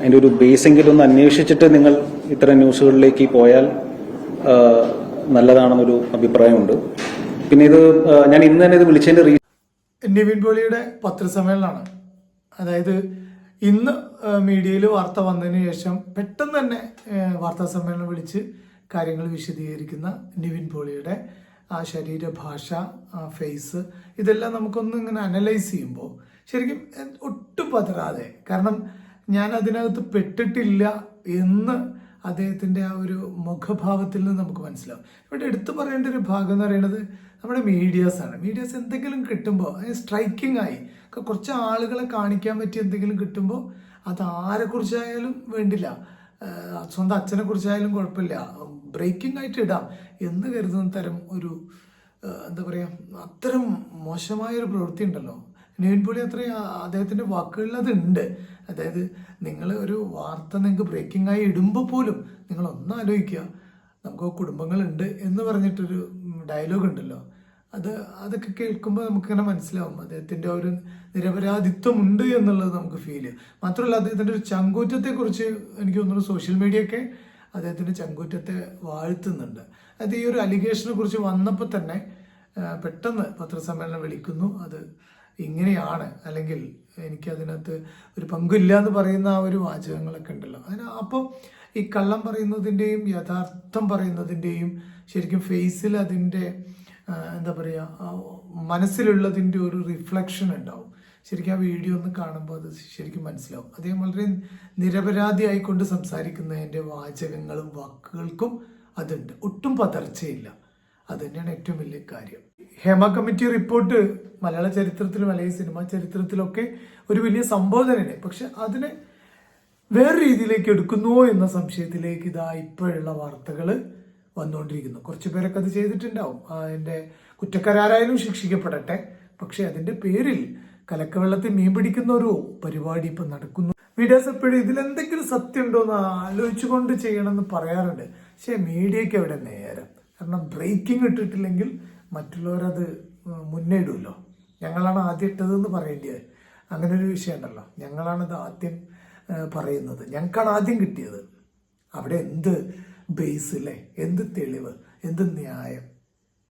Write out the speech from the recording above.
അതിന്റെ ഒരു ബേസെങ്കിലും ഒന്ന് അന്വേഷിച്ചിട്ട് നിങ്ങൾ ഇത്തരം ന്യൂസുകളിലേക്ക് പോയാൽ നല്ലതാണെന്നൊരു അഭിപ്രായമുണ്ട്. പിന്നെ ഇത് ഞാൻ ഇന്ന് തന്നെ ഇത് വിളിച്ചതിന്റെ റീ നിവിൻ പോളിയുടെ പത്രസമ്മേളനമാണ്. അതായത് ഇന്ന് മീഡിയയിൽ വാർത്ത വന്നതിന് ശേഷം പെട്ടെന്ന് തന്നെ വാർത്താ സമ്മേളനം വിളിച്ച് കാര്യങ്ങൾ വിശദീകരിക്കുന്ന നിവിൻ പോളിയുടെ ആ ശരീരഭാഷ ഫേസ് ഇതെല്ലാം നമുക്കൊന്ന് ഇങ്ങനെ അനലൈസ് ചെയ്യുമ്പോൾ ശരിക്കും ഒട്ടും പതറാതെ കാരണം ഞാൻ അതിനകത്ത് പെട്ടിട്ടില്ല എന്ന് അദ്ദേഹത്തിന്റെ ആ ഒരു മുഖഭാവത്തിൽ നിന്ന് നമുക്ക് മനസ്സിലാവും. ഇവിടെ എടുത്തു പറയേണ്ട ഒരു ഭാഗം എന്ന് പറയുന്നത് നമ്മുടെ മീഡിയാസാണ് മീഡിയാസ് എന്തെങ്കിലും കിട്ടുമ്പോൾ സ്ട്രൈക്കിംഗ് ആയി കുറച്ച് ആളുകളെ കാണിക്കാൻ പറ്റിയ എന്തെങ്കിലും കിട്ടുമ്പോൾ അത് ആരെക്കുറിച്ചായാലും വേണ്ടില്ല. സ്വന്തം അച്ഛനെ കുറിച്ചായാലും കുഴപ്പമില്ല. ബ്രേക്കിംഗ് ആയിട്ട് ഇടാം എന്ന് കരുതുന്ന തരം ഒരു എന്താ പറയുക അത്തരം മോശമായൊരു പ്രവൃത്തി ഉണ്ടല്ലോ നിവിൻ പോളി അത്രയും അദ്ദേഹത്തിന്റെ വാക്കുകളിൽ അതുണ്ട്. അതായത് നിങ്ങൾ ഒരു വാർത്ത നിങ്ങൾക്ക് ബ്രേക്കിംഗ് ആയി ഇടുമ്പോൾ പോലും നിങ്ങൾ ഒന്ന് ആലോചിക്കുക. നമുക്ക് കുടുംബങ്ങളുണ്ട് എന്ന് പറഞ്ഞിട്ടൊരു ഡയലോഗ് ഉണ്ടല്ലോ. അത് അതൊക്കെ കേൾക്കുമ്പോൾ നമുക്കിങ്ങനെ മനസ്സിലാവും. അദ്ദേഹത്തിന്റെ ഒരു നിരപരാധിത്വം ഉണ്ട് എന്നുള്ളത് നമുക്ക് ഫീൽ ചെയ്യും. മാത്രമല്ല അദ്ദേഹത്തിന്റെ ഒരു ചങ്കൂറ്റത്തെക്കുറിച്ച് എനിക്ക് തോന്നുന്നു സോഷ്യൽ മീഡിയ ഒക്കെ അദ്ദേഹത്തിന്റെ ചങ്കൂറ്റത്തെ വാഴ്ത്തുന്നുണ്ട്. അത് ഈ ഒരു അലിഗേഷനെ കുറിച്ച് വന്നപ്പോൾ തന്നെ പെട്ടെന്ന് പത്രസമ്മേളനം വിളിക്കുന്നു. അത് ഇങ്ങനെയാണ്. അല്ലെങ്കിൽ എനിക്കതിനകത്ത് ഒരു പങ്കില്ല എന്ന് പറയുന്ന ആ ഒരു വാചകങ്ങളൊക്കെ ഉണ്ടല്ലോ. അതിന് അപ്പോൾ ഈ കള്ളം പറയുന്നതിന്റെയും യഥാർത്ഥം പറയുന്നതിന്റെയും ശരിക്കും ഫേസിൽ അതിന്റെ എന്താ പറയുക മനസ്സിലുള്ളതിന്റെ ഒരു റിഫ്ലക്ഷൻ ഉണ്ടാവും. ശരിക്കും ആ വീഡിയോ ഒന്ന് കാണുമ്പോൾ അത് ശരിക്കും മനസ്സിലാവും. അദ്ദേഹം വളരെ നിരപരാധിയായിക്കൊണ്ട് സംസാരിക്കുന്നതിന്റെ വാചകങ്ങളും വാക്കുകൾക്കും അതുണ്ട്. ഒട്ടും പതർച്ചയില്ല. അത് തന്നെയാണ് ഏറ്റവും വലിയ കാര്യം. ഹേമ കമ്മിറ്റി റിപ്പോർട്ട് മലയാള ചരിത്രത്തിലും അല്ലെങ്കിൽ സിനിമാ ചരിത്രത്തിലൊക്കെ ഒരു വലിയ സംബോധനയാണ്. പക്ഷെ അതിനെ വേറെ രീതിയിലേക്ക് എടുക്കുന്നുവോ എന്ന സംശയത്തിലേക്ക് ഇതാ ഇപ്പോഴുള്ള വാർത്തകൾ വന്നുകൊണ്ടിരിക്കുന്നു. കുറച്ച് പേരൊക്കെ അത് ചെയ്തിട്ടുണ്ടാവും. അതിന്റെ കുറ്റക്കാരായാലും ശിക്ഷിക്കപ്പെടട്ടെ. പക്ഷെ അതിന്റെ പേരിൽ കലക്കവെള്ളത്തിൽ മീൻ പിടിക്കുന്ന ഒരു പരിപാടി ഇപ്പൊ നടക്കുന്നു. വീഡിയോസ് എപ്പോഴും ഇതിലെന്തെങ്കിലും സത്യം ഉണ്ടോ എന്ന് ആലോചിച്ചുകൊണ്ട് ചെയ്യണമെന്ന് പറയാറുണ്ട്. പക്ഷെ മീഡിയയ്ക്ക് അവിടെ നേരം. കാരണം ബ്രേക്കിംഗ് ഇട്ടിട്ടില്ലെങ്കിൽ മറ്റുള്ളവരത് മുന്നേ ഇടുമല്ലോ ഞങ്ങളാണ് ആദ്യം ഇട്ടതെന്ന് പറയേണ്ടത് അങ്ങനെ ഒരു വിഷയം ഉണ്ടല്ലോ. ഞങ്ങളാണത് ആദ്യം പറയുന്നത്. ഞങ്ങൾക്കാണ് ആദ്യം കിട്ടിയത്. അവിടെ എന്ത് ബേസ് അല്ലേ എന്ത് തെളിവ്? എന്ത് ന്യായം?